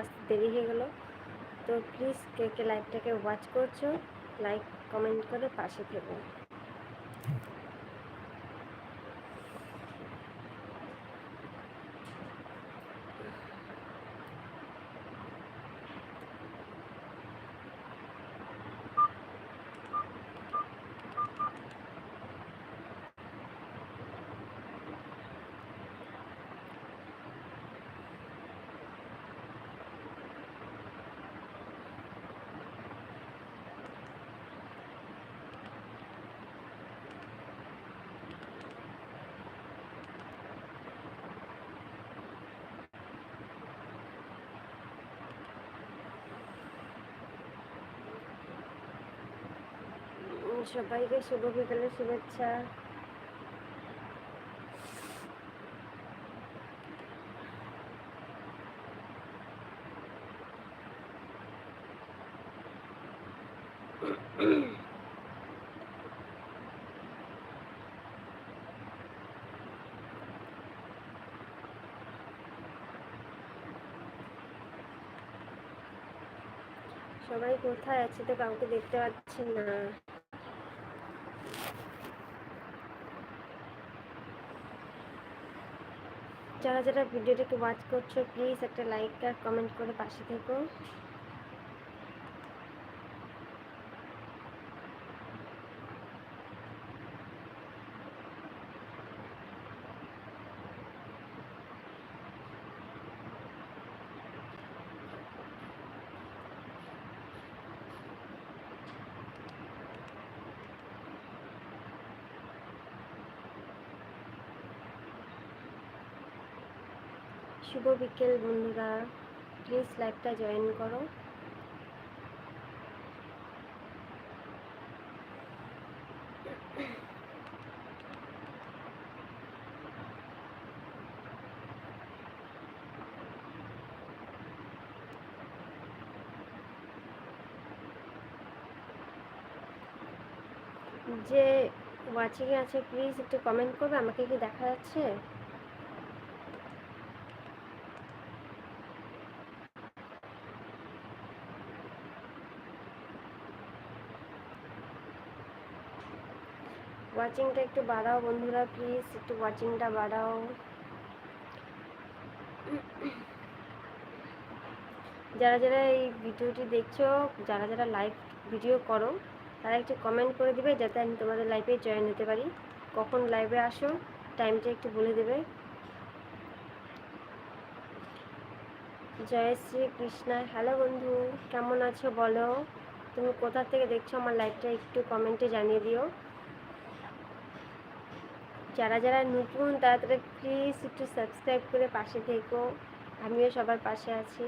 আসতে দেরি হয়ে গেল। তো প্লিজ কে কে লাইভটাকে ওয়াচ করছ লাইক কমেন্ট করে পাশে থেকো। সবাইকে শুভ বিকালের শুভেচ্ছা। সবাই কোথায় আছে তো কাউকে দেখতে পাচ্ছি না। যারা যারা ভিডিওটাকে ওয়াচ করছ প্লিজ একটা লাইক আর কমেন্ট করে পাশে থেকো। শুভ বিকেল, বন্ধুরা। প্লিজ লাইভটা জয়েন করো। যে ওয়াচিংয়ে আছে প্লিজ একটু কমেন্ট করবে, আমাকে কি দেখা যাচ্ছে? ওয়াচিংটা একটু বাড়াও বন্ধুরা প্লিজ একটু ওয়াচিংটা বাড়াও। যারা যারা এই ভিডিওটি দেখছ, যারা যারা লাইভ ভিডিও করো, তারা একটু কমেন্ট করে দিবে যাতে আমি তোমাদের লাইভে জয়েন হতে পারি। কখন লাইভে আসো টাইমটা একটু বলে দেবে। জয় শ্রী কৃষ্ণা। হ্যালো বন্ধু, কেমন আছো বলো? তুমি কোথা থেকে দেখছ আমার লাইভটা একটু কমেন্টে জানিয়ে দিও। যারা যারা নতুন তারা তারা প্লিজ একটু সাবস্ক্রাইব করে পাশে থেকো। আমিও সবার পাশে আছি।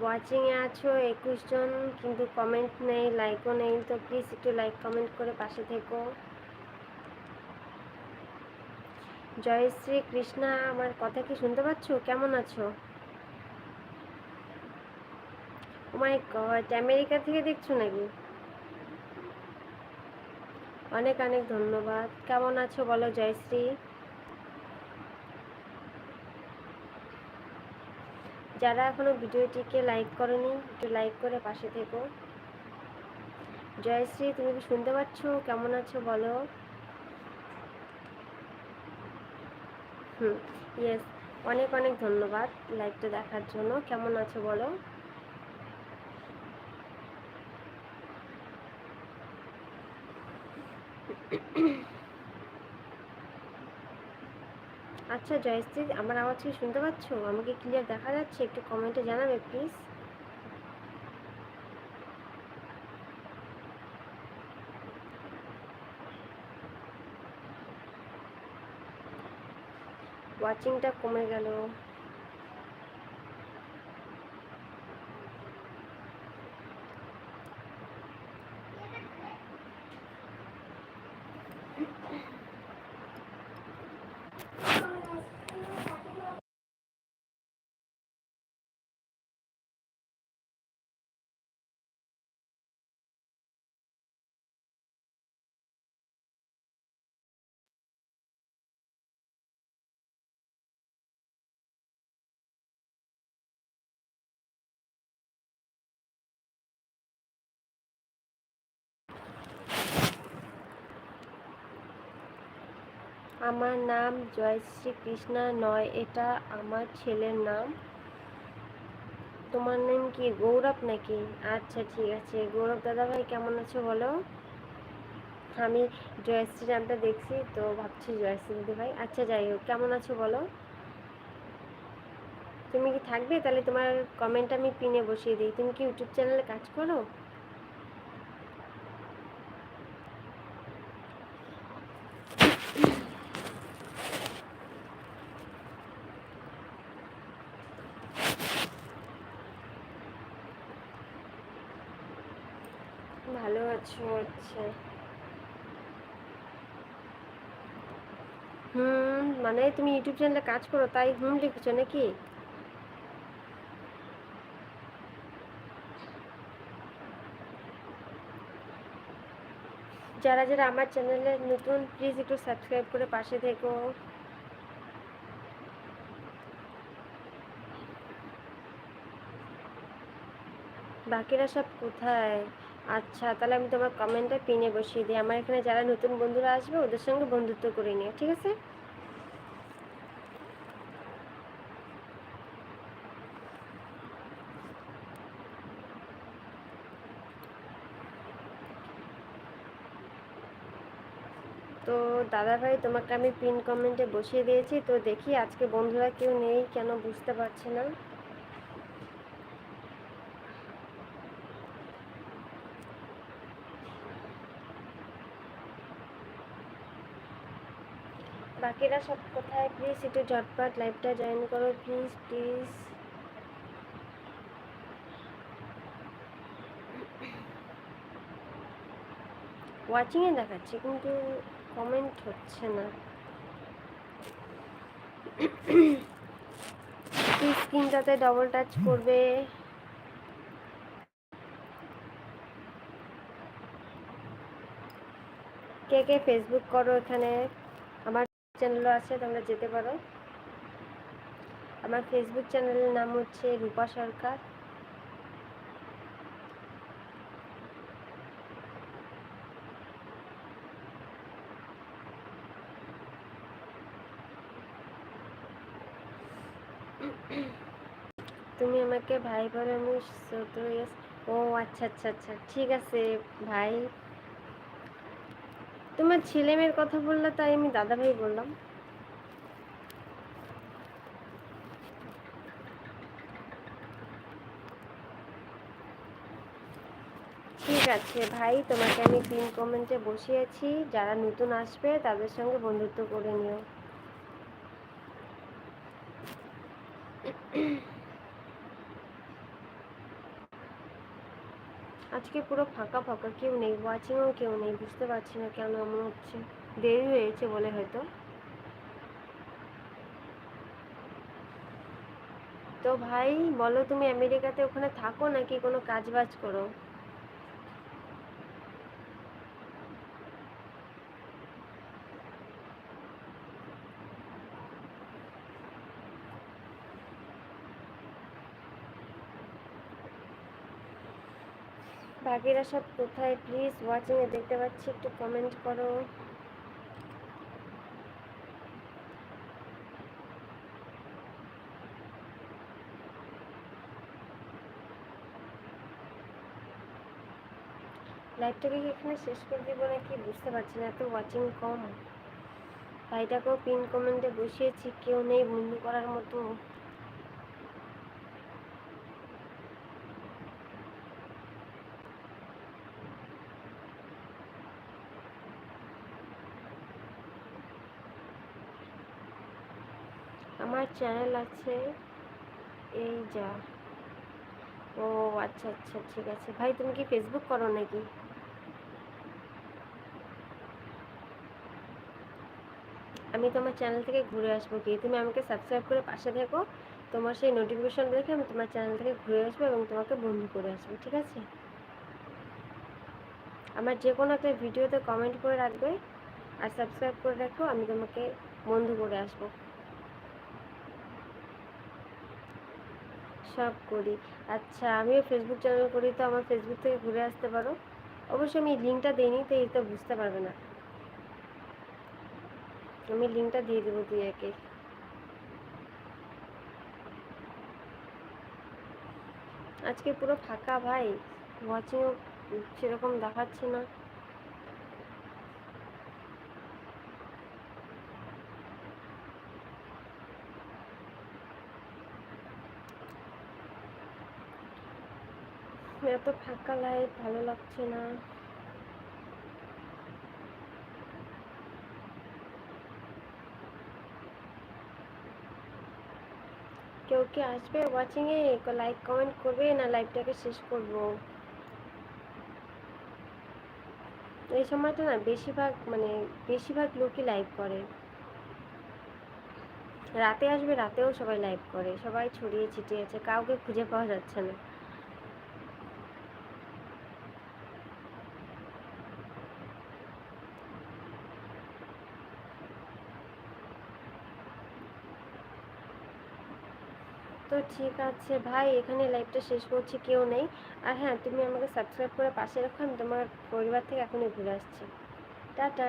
ওয়াচিংয়ে আছো একুশ জন, কিন্তু কমেন্ট নেই লাইকও নেই, তো প্লিজ একটু লাইক কমেন্ট করে পাশে থেকো। জয়শ্রী কৃষ্ণা, আমার কথা কি শুনতে পাচ্ছ? কেমন আছো? মাই গড আমেরিকা থেকে দেখছ নাকি? অনেক অনেক ধন্যবাদ। কেমন আছো বলো, জয়শ্রী? যারা এখনও ভিডিওটিকে লাইক করনি, একটু লাইক করে পাশে থেকো। জয়শ্রী, তুমি কি শুনতে পাচ্ছ? কেমন আছো বলো? হুম ইয়েস অনেক অনেক ধন্যবাদ লাইভটা দেখার জন্য। কেমন আছো বলো? আচ্ছা জয়শ্রী, আমার আওয়াজ কি শুনতে পাচ্ছ? আমাকে ক্লিয়ার দেখা যাচ্ছে? একটু কমেন্টে জানাবে প্লিজ ওয়াচিংটা কমে গেল। আমার নাম জয়শ্রী কৃষ্ণা নয়, এটা আমার ছেলের নাম। তোমার নাম কি গৌরব নাকি? আচ্ছা ঠিক আছে। গৌরব দাদা ভাই কেমন আছো বলো? আমি জয়শ্রী নামটা দেখছি, তো ভাবছি জয়শ্রী দিদি ভাই আচ্ছা যাই হোক, কেমন আছো বলো? তুমি কি থাকবে? তাহলে তোমার কমেন্ট আমি পিনে বসিয়ে দিই। তুমি কি ইউটিউব চ্যানেলে কাজ করো? ভালো আছো আচ্ছা। হুম মানে তুমি ইউটিউব চ্যানেলে কাজ করো, তাই হুম লিখেছো নাকি? যারা যারা আমার চ্যানেলে নতুন প্লিজ একটু সাবস্ক্রাইব করে পাশে থেকো। বাকিরা সব কোথায়? আচ্ছা তাহলে আমি তোমার কমেন্টটা পিনে বসিয়ে দিই। আমার এখানে যারা নতুন বন্ধুরা আসবে, ওদের সঙ্গে বন্ধুত্ব করে নিও, ঠিক আছে? তো দাদা ভাই তোমাকে আমি পিন কমেন্টে বসিয়ে দিয়েছি। তো দেখি আজকে বন্ধুরা কেউ নেই, কেন বুঝতে পারছি না। বাকিরা সব কোথায়? প্লিজ একটু ঝটপট লাইভটা জয়েন করো প্লিজ প্লিজ ওয়াচিংয়ে দেখাচ্ছে, কিন্তু কমেন্ট হচ্ছে না। স্ক্রিনটাতে ডবল টাচ করবে। কে কে ফেসবুক করো এখানে? চ্যানেলও আছে, তোমরা যেতে পারো। আমার ফেসবুক চ্যানেলের নাম হচ্ছে রূপা সরকার। তুমি আমাকে ভাই বলে আমি ও আচ্ছা আচ্ছা আচ্ছা ঠিক আছে, ভাই। তোমার ছেলে মেয়ের কথা বললে তাই আমি দাদা ভাই বললাম। ঠিক আছে ভাই, তোমাকে আমি পিন কমেন্টে বসিয়েছি যারা নতুন আসবে, তাদের সঙ্গে বন্ধুত্ব করে নিও। আজকে পুরো ফাঁকা ফাঁকা, কেউ নেই ওয়াচিংও কেউ নেই, বুঝতে পারছি না কেন এমন হচ্ছে। দেরি হয়েছে বলে হয়তো। তো ভাই, বলো তুমি আমেরিকাতে ওখানে থাকো নাকি কোনো কাজ বাজ করো? বাকিরা সব কোথায়? প্লিজ ওয়াচিংয়ে দেখতে পাচ্ছি, একটু কমেন্ট করো। লাইভটাকে কি এখানে শেষ করে দেবো নাকি? বুঝতে পারছি না, এত ওয়াচিং কম। ভাইটাকেও পিন কমেন্টে বসিয়েছি, কেউ নেই, বন্ধু করার মতো। আমার চ্যানেল আছে, এই যা। ও আচ্ছা আচ্ছা ঠিক আছে। ভাই, তুমি কি ফেসবুক করো নাকি? আমি তোমার চ্যানেল থেকে ঘুরে আসব কি তুমি আমাকে সাবস্ক্রাইব করে পাশে থেকো। তোমার সেই নোটিফিকেশন দেখে আমি তোমার চ্যানেল থেকে ঘুরে আসব এবং তোমাকে বন্ধু করে আসব, ঠিক আছে? আমার যে কোনো একটা ভিডিওতে কমেন্ট করে রাখবে। আর সাবস্ক্রাইব করে রাখো, আমি তোমাকে বন্ধু করে আসব। সব করি। আচ্ছা আমিও ফেসবুক চ্যানেল করি, তো আমার ফেসবুক থেকে ঘুরে আসতে পারো। অবশ্যই আমি লিঙ্কটা দিইনি, তো এই তো বুঝতে পারবে না। আমি লিঙ্কটা দিয়ে দেবো দুই একে। আজকে পুরো ফাঁকা ভাই। ওয়াচিংও সেরকম দেখাচ্ছে না। এত ফাঁকা লাইট ভালো লাগছে না। কেউ কি আসবে ওয়াচিংয়ে লাইক কমেন্ট করবে না লাইভটাকে শেষ করব? এই সময়টা না বেশিরভাগ মানে বেশিরভাগ লোকই লাইভ করে। রাতে আসবে, রাতেও সবাই লাইভ করে। সবাই ছড়িয়ে ছিটিয়ে আছে, কাউকে খুঁজে পাওয়া যাচ্ছে না। তো ঠিক আছে ভাই, এখানে লাইভটা শেষ করছি, কেউ নেই। আর হ্যাঁ তুমি আমাকে সাবস্ক্রাইব করে পাশে রাখো, আমি তোমার পরিবার থেকে এখনই ঘুরে আসছি। টাটা।